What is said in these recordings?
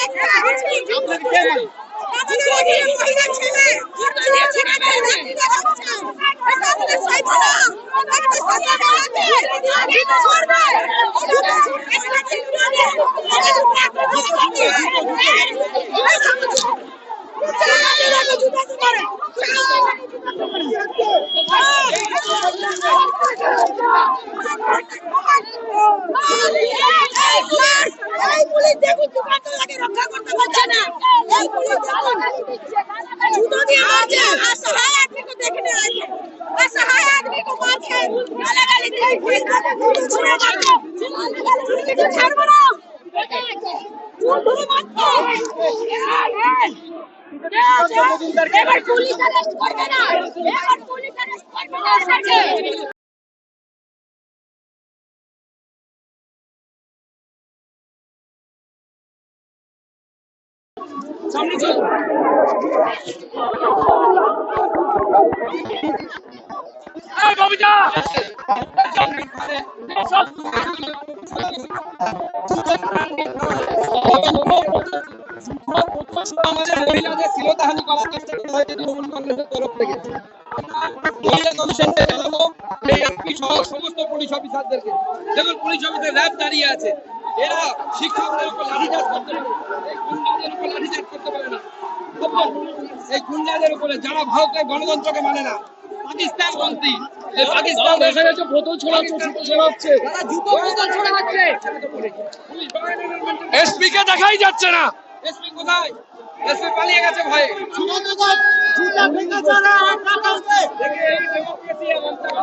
এই পুলিশ দেখুন দোকানদারকে রক্ষা করতে পারছে না। এই পুলিশ দেখুন। জুতো দিয়ে মারছে অসহায় আদমিকে দেখতে আছে অসহায় আদমিকে মারছে। গালা গালি দিয়ে পুলিশ তাকে জুতো ছুঁড়ে মারছে তুমি কিছু ছাড়বো না। জুতো মারছে। এবার পুলিশ অ্যারেস্ট করবে না। এবার পুলিশ অ্যারেস্ট করবে না। সমস্ত পুলিশ অফিসারদেরকে। দেখুন পুলিশ অফিসার র্যাব দাঁড়িয়ে আছে। এরা শিক্ষকদের উপর লাঠিচার্জ করতে গুন্ডাদের উপর লাঠিচার্জ করতে পারে না। এই গুন্ডাদের উপরে যারা ভারতের গণতন্ত্রকে মানে না পাকিস্তান মন্ত্রী পাকিস্তান দেখা গেছে বোতল ছোড়াচ্ছে জুতো ছোড়াচ্ছে তারা জুতো বোতল ছড়া হচ্ছে। পুলিশ এসপি কে দেখাই যাচ্ছে না। এসপি কোথায়? এসপি পালিয়ে গেছে ভয়ে। ডেমোক্রেসি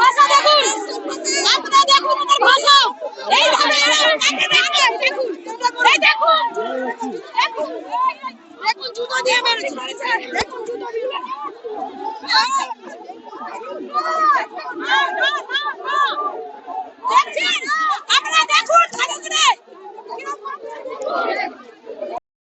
ভাষা দেখুন আপনারা দেখুন ওদের ভাষা এইভাবে দেখুন দেখুন এই দেখুন দেখুন দেখুন জুতো দিয়ে মেরেছে